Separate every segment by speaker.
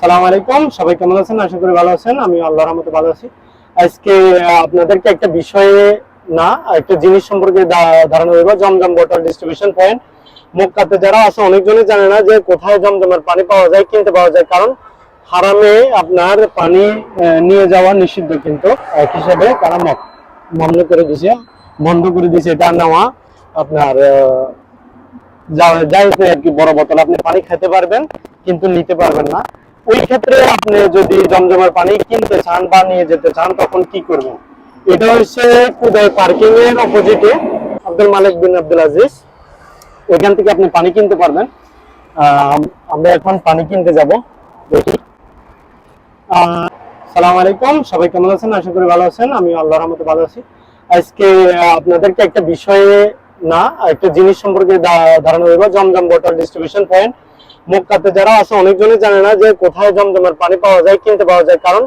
Speaker 1: সালাম আলাইকুম। সবাই কেমন আছেন? আশা করি ভালো আছেন। আমি আল্লাহর রহমতে ভালো আছি। আজকে আপনাদেরকে একটা বিষয়ে না, একটা জিনিস সম্পর্কে ধারণা দেবো। জমজম ওয়াটার ডিস্ট্রিবিউশন পয়েন্ট মক্কাতে যারা আছে, অনেকজনই জানে না যে কোথায় জমজমের পানি পাওয়া যায়, কিনতে পাওয়া যায়। কারণ হারামে আপনার পানি নিয়ে যাওয়া নিষিদ্ধ কিন্তু এক হিসেবে তারা মামলা করে দিছে, বন্ধ করে দিছে, এটা নেওয়া আপনার যাইতে আর কি বড় বোতল আপনি পানি খেতে পারবেন, কিন্তু নিতে পারবেন না। ওই ক্ষেত্রে আপনি যদি জমজমের পানি কিনতে চান বা নিয়ে যেতে চান, তখন কি করবেন এটা হচ্ছে কুদাই পার্কিং এর অপোজিটে আব্দুল মালিক বিন আব্দুল আজিজ। ওইখান থেকে আপনি পানি কিনতে পারবেন। আমরা এখন পানি কিনতে যাব। দেখি। সালাম আলাইকুম। সবাই কেমন আছেন? আশা করি ভালো আছেন। আমি আল্লাহর রহমতে ভালো আছি। আজকে আপনাদেরকে একটা বিষয়ে না একটা জিনিস সম্পর্কে ধারণা দেবো জমজম ওয়াটার ডিস্ট্রিবিউশন পয়েন্ট মক্কাতে যারা আছে অনেকজনই জানে না যে কোথায় জমজমের পানি পাওয়া যায় কিনতে পাওয়া যায়। কারণ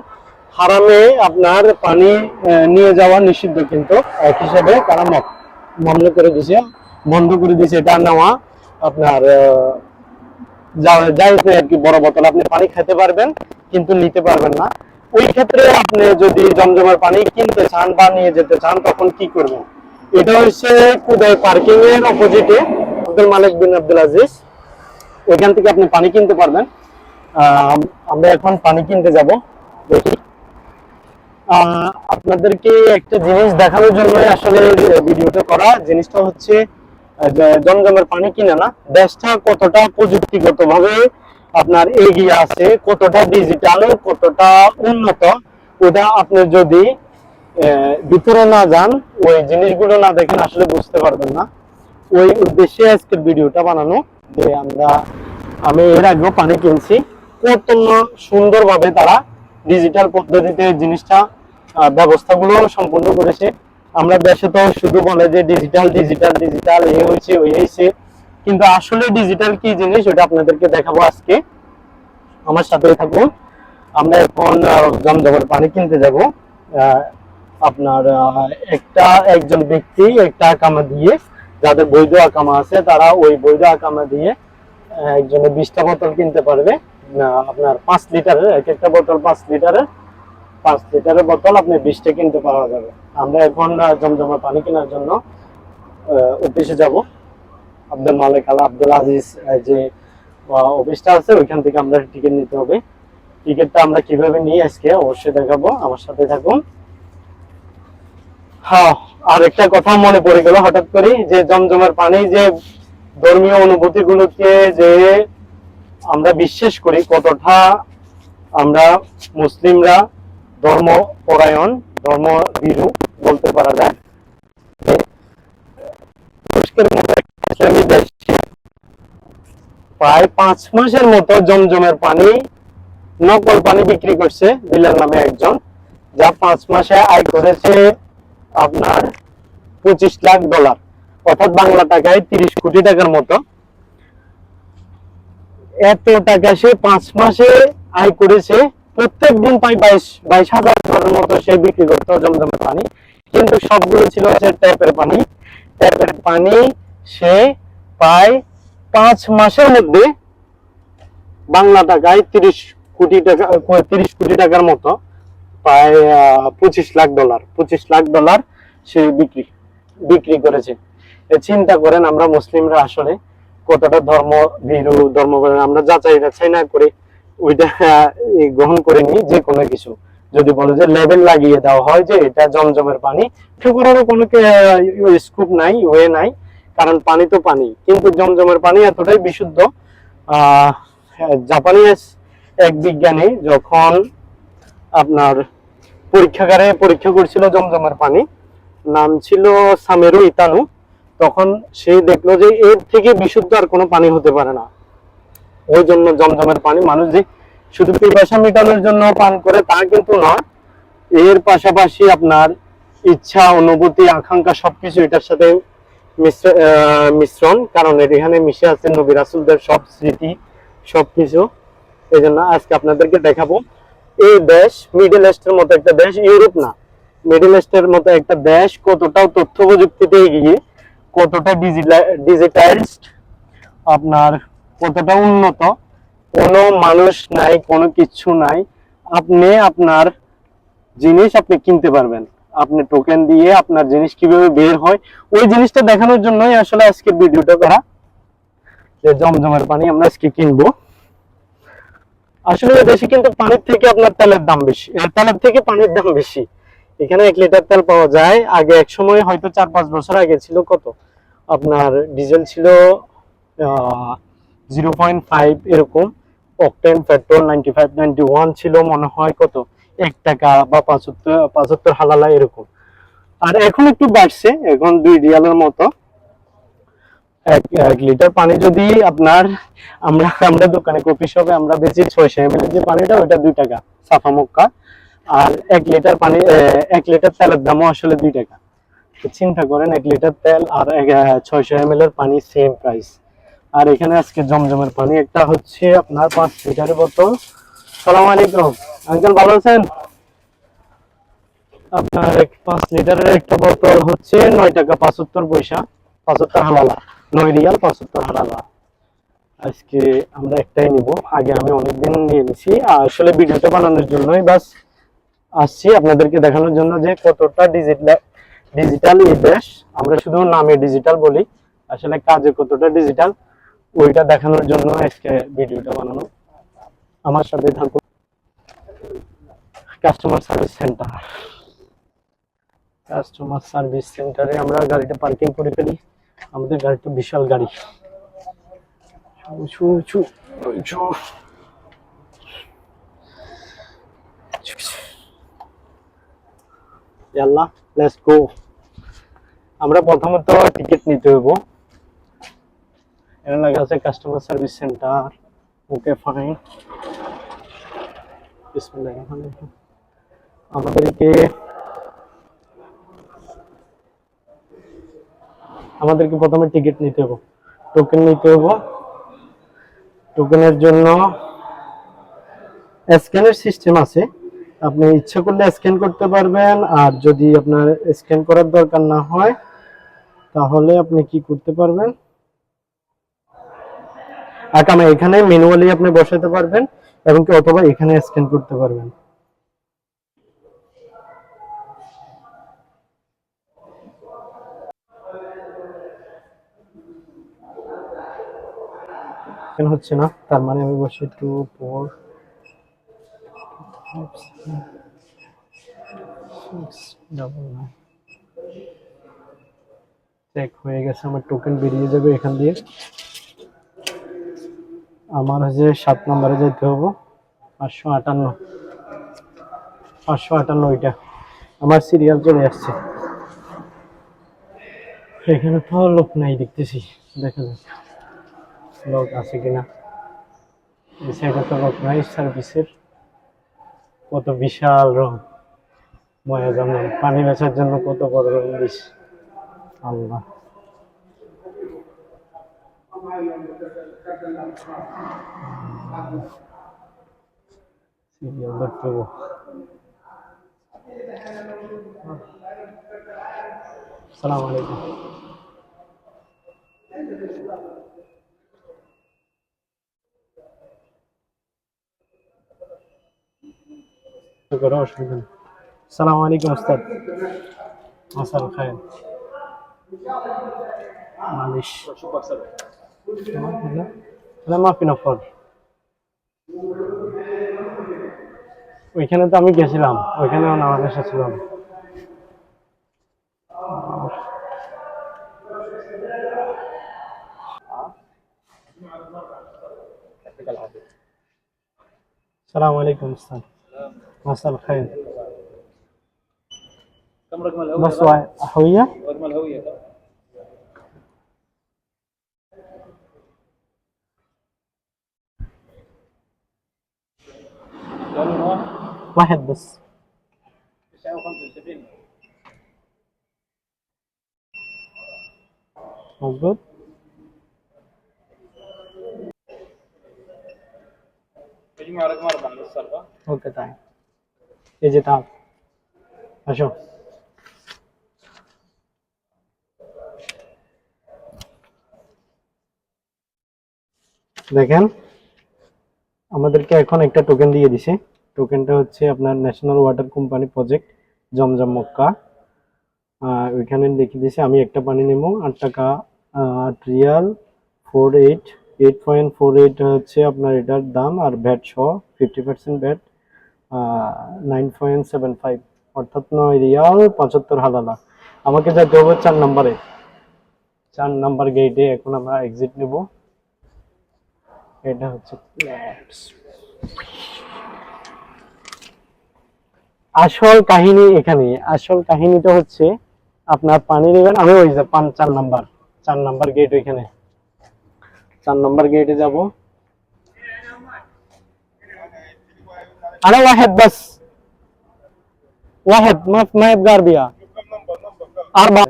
Speaker 1: হারামে আপনার পানি নিয়ে যাওয়া নিষিদ্ধ কিন্তু এক হিসেবে তারা মামলা করে দিছে বন্ধ করে দিছে এটা নেওয়া আপনার আহ, যা- যাইতে আর কি বড় বোতল আপনি পানি খেতে পারবেন কিন্তু নিতে পারবেন না। ওই ক্ষেত্রে আপনি যদি জমজমের পানি কিনতে চান বা নিয়ে যেতে চান তখন কি করবেন এটা হচ্ছে কুদাই পার্কিং এর অপোজিটে আব্দুল মালিক বিন আব্দুল আজিজ। ওইখান থেকে আপনি পানি কিনতে পারবেন। আমরা এখন পানি কিনতে যাব। দেখি। আপনাদেরকে একটা জিনিস দেখানোর জন্য আসলে ভিডিওটা করা। জিনিসটা হচ্ছে জমজমের পানি কিনে না, দেশটা কতটা প্রযুক্তিগত ভাবে আপনার এগিয়ে আছে, কতটা ডিজিটাল কতটা উন্নত, ওটা আপনি যদি ভিতরে না যান, ওই জিনিসগুলো না দেখেন আসলে বুঝতে পারবেন না। ওই উদ্দেশ্যে আজকের ভিডিওটা বানানো, যে আমরা, আমি এর আগেও পানি কিনছি। কত সুন্দরভাবে তারা ডিজিটাল পদ্ধতিতে জিনিসটা ব্যবস্থাগুলো সম্পূর্ণ করেছে। আমরা দেশে তো শুধু বলে যে ডিজিটাল ডিজিটাল ডিজিটাল এ হয়েছে, ওই হয়েছে। কিন্তু আসলে ডিজিটাল কি জিনিস, ওটা আপনাদেরকে দেখাবো আজকে। আমার সাথে থাকুন। আমরা এখন জমজমের পানি কিনতে যাব আপনার একটা একজন ব্যক্তি একটা আকামা দিয়ে যাদের বৈধ আকামা আছে তারা ওই বৈধ আকামা দিয়ে একজনে বিশটা বোতল কিনতে পারবে। আপনার পাঁচ লিটারের এক একটা বোতল পাঁচ লিটারের পাঁচ লিটারের বোতল আপনি বিশটা কিনতে পাওয়া যাবে। আমরা এখন আহ, জমজমের পানি কেনার জন্য অফিসে যাব। আব্দুল মালিক আলা আব্দুল আজিজ যে অফিসটা আছে ওইখান থেকে আমরা টিকিট নিতে হবে। টিকিটটা আমরা কীভাবে নিই আজকে অবশ্যই দেখাবো। আমার সাথে থাকুন। হ্যাঁ আর একটা কথা মনে পড়ে গেল হঠাৎ করে যে জমজমের পানি যে ধর্মীয় অনুভূতি গুলোকে যে আমরা বিশ্বাস করি কতটা আমরা মুসলিমরা ধর্ম পরায়ণ ধর্ম বিরু বলতে পারা যায়। প্রায় পাঁচ মাসের মতো জমজমের পানি, নকল পানি বিক্রি করছে ডিলার নামে একজন, যা পাঁচ মাসে আয় করেছে আপনার পঁচিশ লাখ ডলার। অর্থাৎ বাংলা টাকায় তিরিশ কোটি টাকার মতো। এত টাকা সে পাঁচ মাসে আয় করেছে। প্রত্যেক দিন প্রায় বাইশ বাইশ হাজার ডলারের মতো সে বিক্রি করতো জমজমের পানি। কিন্তু সবগুলো ছিল হচ্ছে ট্যাপের পানি। ট্যাপের পানি সে প্রায় পাঁচ মাসের মধ্যে বাংলা টাকায় তিরিশ কোটি টাকা, তিরিশ কোটি টাকার মতো। প্রায় পঁচিশ লাখ ডলার পঁচিশ লাখ ডলার সে বিক্রি বিক্রি করেছে। চিন্তা করেন আমরা মুসলিমরা আসলে কতটা ধর্ম ভীরু, ধর্ম আমরা যাচাই না করে ওইটা গ্রহণ করে নিই যে কোনো কিছু। যদি বলে যে লাগিয়ে দেওয়া হয় যে এটা জমজমের পানি ঠেকুরারও কোনো স্কুপ নাই, ওয়ে নাই, কারণ পানি তো পানি। কিন্তু জমজমের পানি এতটাই বিশুদ্ধ, আহ জাপানি এক বিজ্ঞানী যখন আপনার পরীক্ষাগারে পরীক্ষা করছিল জমজমের পানি। নাম ছিল সামেরু ইতানু। তখন সে দেখল যে এর থেকে বিশুদ্ধ আর কোনো পানি হতে পারে না। ওই জন্য জমজমের পানি, মানুষ যে শুধু পিপাসা মেটানোর জন্য পান করে তা কিন্তু নয়, এর পাশাপাশি আপনার ইচ্ছা, অনুভূতি, আকাঙ্ক্ষা সবকিছু এটার সাথে মিশ্রণ। কারণ এখানে মিশে আছে নবী রাসুলদের সব স্মৃতি, সবকিছু। এই জন্য আজকে আপনাদেরকে দেখাবো। এই দেশ মিডল ইস্টের মতো একটা দেশ, ইউরোপ না। মিডল ইস্টের মতো একটা দেশ কতটা তথ্য প্রযুক্তিতে এগিয়ে, কতটা ডিজিটাইজড আপনার কতটা উন্নত, কোনো মানুষ নাই, কোনো কিছু নাই, আপনি আপনার জিনিস আপনি কিনতে পারবেন। আপনি টোকেন দিয়ে আপনার জিনিস কীভাবে বের হয়, ওই জিনিসটা দেখানোর জন্যই আসলে আজকের ভিডিওটা করা। যে জমজমের পানি আমরা আজকে কিনবো। আসলে দেশে কিন্তু পানির থেকে আপনার তেলের দাম বেশি। তেলের থেকে পানির দাম বেশি। এখানে এক লিটার তেল পাওয়া যায়। আগে এক সময় হয়তো চার পাঁচ বছর আগে ছিল কত? আপনার ডিজেল ছিল জিরো পয়েন্ট ফাইভ এরকম। Octane, petrol ninety five, ninety one ছিল মনে হয় কত? এক টাকা বা পাঁচাত্তর পাঁচাত্তর হালালা এরকম। আর এখন একটু বাড়ছে। এখন দুই রিয়ালের মতো। এক এক লিটার পানি যদি আপনার, আমরা আমরা দোকানে শপে আমরা বেচি ছয়শো এম যে পানিটা দুই টাকা, সাফা মক্কা। আর এক লিটার পানি এক লিটার তেলের দামও আসলে দুই টাকা। চিন্তা করেন, এক লিটার তেল আর ছয়শো এম এর পানি সেম প্রাইস আর এখানে আজকে জমজমের পানি, একটা হচ্ছে আপনার পাঁচ লিটারের বোতল। সালাম আলাইকুম। আঙ্কেল, ভালো আছেন? আপনার পাঁচ লিটারের একটা বোতল হচ্ছে নয় টাকা পঁচাত্তর পয়সা, পঁচাত্তর হালালা। নয় রিয়াল পঁচাত্তর হালালা আজকে আমরা একটাই নিব। আগে আমি অনেকদিন নিয়ে নিছি। আসলে ভিডিওটা বানানোর জন্যই বাস আসছি আপনাদেরকে দেখানোর জন্য যে কতটা ডিজিটাল ডিজিটাল এই দেশ। আমরা শুধু নামে ডিজিটাল বলি। আসলে কাজে কতটা ডিজিটাল, ওইটা দেখানোর জন্য আজকে ভিডিওটা বানানো। আমার সাথে থাকুন customer service centre customer service সেন্টারে আমরা গাড়িটা পার্কিং করে ফেলি। আমাদের গাড়িটা বিশাল গাড়ি। ছু ছু ইয়াল্লা লেটস গো আমরা প্রথমত টিকিট নিতে হইব। এর লাগে আছে customer service centre okay fine আমাদেরকে আমাদেরকে প্রথমে টিকিট নিতে হবে। টোকেন নিতে হবে। টোকেনের জন্য স্ক্যানের সিস্টেম আছে। আপনি ইচ্ছা করলে স্ক্যান করতে পারবেন। আর যদি আপনার স্ক্যান করার দরকার না হয়, তাহলে আপনি কি করতে পারবেন? আকামে এখানে ম্যানুয়ালি আপনি বসাতে পারবেন এবং কি অথবা এখানে স্ক্যান করতে পারবেন। কেন হচ্ছে না, তার মানে আমি বসে টু ফোর চেক হয়ে গেছে, আমার টোকেন বেরিয়ে যাবে এখান দিয়ে। আমার হচ্ছে সাত নম্বরে যেতে হব, পাঁচশো আটান্ন। পাঁচশো আটান্ন ওইটা। আমার সিরিয়াল চলে আসছে। এখানে তো লোক নাই দেখতেছি, দেখা যাক। লোক আছে কিনা? এই সাইডে তো লোক নাই সার্ভিসের কত বিশাল রং। ময়া যেমন পানি বেচার জন্য কত বড় রং দিস। আল্লাহ। সিরিয়াল ধরতে সালাম আলাইকুম। করো অসুবিধা নেই সালাম আলাইকুম ওস্তাদ মাসাল খায়ের মালিশ না মাফি নফর ওইখানে তো আমি গেছিলাম ওইখানেও নামাজ এসেছিলাম السلام عليكم استاذ مساء الخير.
Speaker 2: كم رقم الهوية؟
Speaker 1: بس هويه؟
Speaker 2: رقم الهوية كم؟ واحد
Speaker 1: بس.
Speaker 2: 79
Speaker 1: مظبوط.
Speaker 2: مجموع رقم أربعة من الصرفة
Speaker 1: أوكي تعال এই যে তাপ, আসো। দেখেন, আমাদেরকে এখন একটা টোকেন দিয়ে দিছে। টোকেনটা হচ্ছে আপনার national water company project Zamzam Mecca ওইখানে লিখে দিছে, আমি একটা পানি নেব, আট টাকা আট riyal four eight eight point four eight হচ্ছে আপনার এটার দাম, আর ভ্যাট সহ fifty percent VAT nine point seven five অর্থাৎ নয় রিয়াল পঁচাত্তর হালালা। আমাকে যেতে হবে চার নম্বরে। চার নাম্বার গেটে এখন আমরা এক্সিট নেব। এটা হচ্ছে আসল কাহিনী এখানে। আসল কাহিনীটা হচ্ছে আপনার পানি নেবেন, আমি ওই যে পান চার নাম্বার। চার নাম্বার গেট ওইখানে চার নাম্বার গেটে যাব। আরে ওয়াহেদ বাস। ওয়াহেদ, মাফ মাফ গারবিয়া আরবা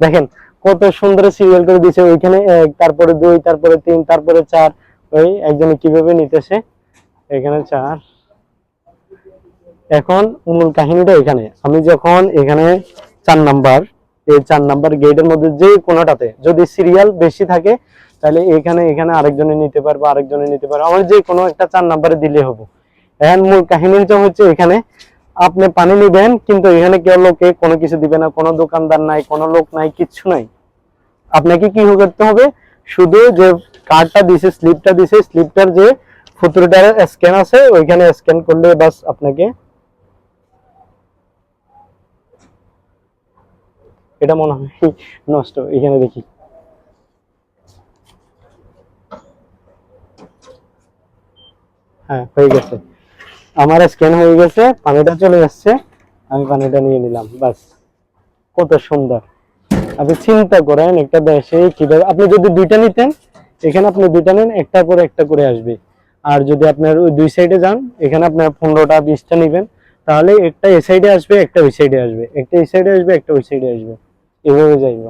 Speaker 1: দেখেন, কত সুন্দর সিরিয়াল করে দিয়েছে ওইখানে তারপরে দুই, তারপরে তিন, তারপরে চার। ওই একজনে কীভাবে নিতেছে? এখানে চার। এখন মূল কাহিনীটা এখানে। আমি যখন এখানে চার নাম্বার এই চার নাম্বার গেটের মধ্যে যে কোনোটাতে যদি সিরিয়াল বেশি থাকে, তাহলে এখানে এখানে আরেকজনে নিতে পারবে, আরেকজনে নিতে পারবে। আমার যে কোনো একটা চার নাম্বারে দিলে হবে। এখন মূল কাহিনীটা হচ্ছে এখানে, আপনি পানি নিবেন, কিন্তু এখানে কেউ লোকে কোনো কিছু দিবে না, কোনো দোকানদার নাই, কোনো লোক নাই, কিচ্ছু নাই। আপনাকে কি করতে হবে? শুধু যে কার্ডটা দিছে স্লিপটা দিছে স্লিপটার যে ফুতুরটার স্ক্যান আছে, ওইখানে স্ক্যান করলে বাস আপনাকে এটা মনে হয়। নষ্ট, এখানে দেখি। হ্যাঁ হয়ে গেছে। আমার স্ক্যান হয়ে গেছে, পানিটা চলে যাচ্ছে। আমি পানিটা নিয়ে নিলাম, বাস। কত সুন্দর। আপনি চিন্তা করেন, একটা দেশে কীভাবে আপনি যদি দুইটা নিতেন, এখানে আপনি দুইটা নেন, একটা করে একটা করে আসবে। আর যদি আপনার ওই দুই সাইডে যান, এখানে আপনার পনেরোটা, বিশটা নেবেন, তাহলে একটা এই সাইডে আসবে, একটা ওই সাইডে আসবে। একটা এই সাইডে আসবে, একটা ওই সাইডে আসবে। এভাবে যাইব।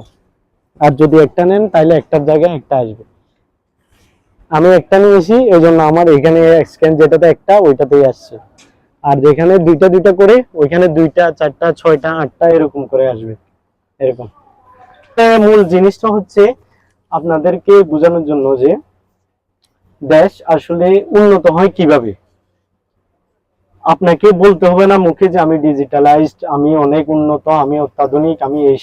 Speaker 1: আর যদি একটা নেন তাহলে একটার জায়গায় একটা আসবে। আমি একটা নিয়েছি এই জন্য আমার এখানে স্ক্যান যেটাতে একটা, ওইটাতেই আসছে। আর যেখানে দুইটা দুইটা করে, ওইখানে দুইটা, চারটা, ছয়টা, আটটা এরকম করে আসবে। এরকম। মূল জিনিসটা হচ্ছে আপনাদেরকে বোঝানোর জন্য যে দেশ আসলে উন্নত হয় কীভাবে। আপনাকে বলতে হবে না মুখে যে আমি ডিজিটালাইজড আমি অনেক উন্নত, আমি অত্যাধুনিক, আমি এই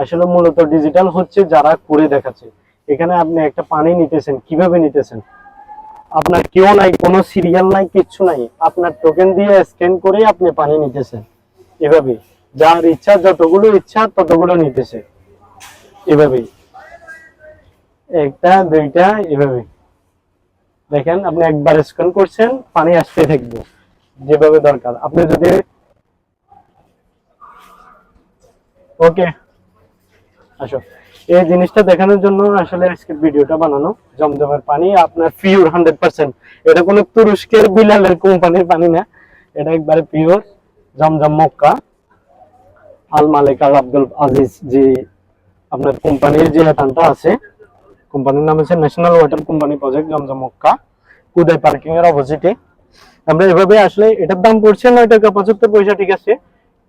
Speaker 1: আসলে মূলত ডিজিটাল হচ্ছে যারা করে দেখাচ্ছে। এখানে আপনি একটা পানি নিতেছেন, কীভাবে নিতেছেন? আপনার কেউ নাই, কোনো সিরিয়াল নাই, কিচ্ছু নাই। আপনার টোকেন দিয়ে স্ক্যান করে আপনি পানি নিতেছেন। এভাবে যার ইচ্ছা, যতগুলো ইচ্ছা, ততগুলো নিতেছে। এভাবেই। একটা, দুইটা এভাবে দেখেন, আপনি একবার স্ক্যান করছেন, পানি আসতে থাকবে। যেভাবে দরকার। আপনি যদি ওকে আসো। এই জিনিসটা দেখানোর জন্য আসলে ভিডিওটা বানানো। জমজমের পানি, আপনার পিওর হান্ড্রেড পার্সেন্ট এটা কোনো তুরস্কের বিলালের কোম্পানির পানি না। এটা একবারে pure Zamzam Mecca. Al Malik Al Abdul Aziz যে আপনার কোম্পানির যে আছে, কোম্পানির নাম হচ্ছে national water company project Zamzam Mecca. Kudai parking এর অপোজিটে আমরা এভাবে আসলে এটার দাম পড়ছে নয় টাকা, পঁচাত্তর পয়সা ঠিক আছে।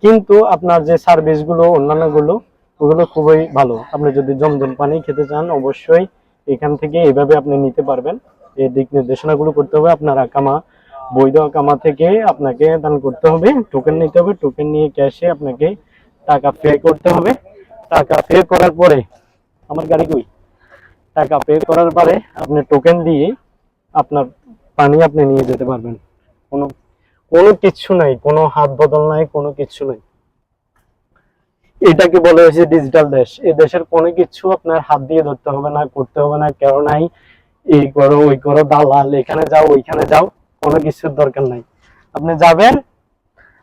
Speaker 1: কিন্তু আপনার যে সার্ভিসগুলো অন্যান্যগুলো ওগুলো খুবই ভালো। আপনি যদি জমজম পানি খেতে চান, অবশ্যই এখান থেকে এভাবে আপনি নিতে পারবেন। এই দিক নির্দেশনাগুলো করতে হবে। আপনার আকামা, বৈধ আকামা থেকে আপনাকে দান করতে হবে। টোকেন নিতে হবে। টোকেন নিয়ে ক্যাশে আপনাকে টাকা পে করতে হবে। টাকা পে করার পরে, আমার গাড়ি কই? টাকা পে করার পরে আপনি টোকেন দিয়ে আপনার পানি আপনি নিয়ে যেতে পারবেন। কোনো কোনো কিচ্ছু নাই। কোনো হাত বদল নাই, কোনো কিছু নাই। এটাকে বলা হয়েছে ডিজিটাল দেশ। এই দেশের কোনো কিছু আপনার হাত দিয়ে ধরতে হবে না, করতে হবে না, কেউ নাই। এই করো, ওই করো, দালাল, এখানে যাও, ওইখানে যাও, কোনো কিছুর দরকার নাই। আপনি যাবেন,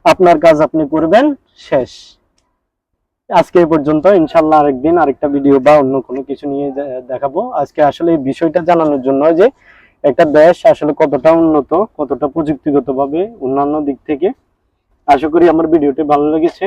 Speaker 1: আপনার কাজ আপনি করবেন, শেষ। আজকে এই পর্যন্ত ইনশাল্লাহ আরেকদিন আরেকটা ভিডিও বা অন্য কোনো কিছু নিয়ে দেখাবো। আজকে আসলে এই বিষয়টা জানানোর জন্য যে একটা দেশ আসলে কতটা উন্নত, কতটা প্রযুক্তিগত ভাবে অন্যান্য দিক থেকে। আশা করি আমার ভিডিওটি ভালো লেগেছে।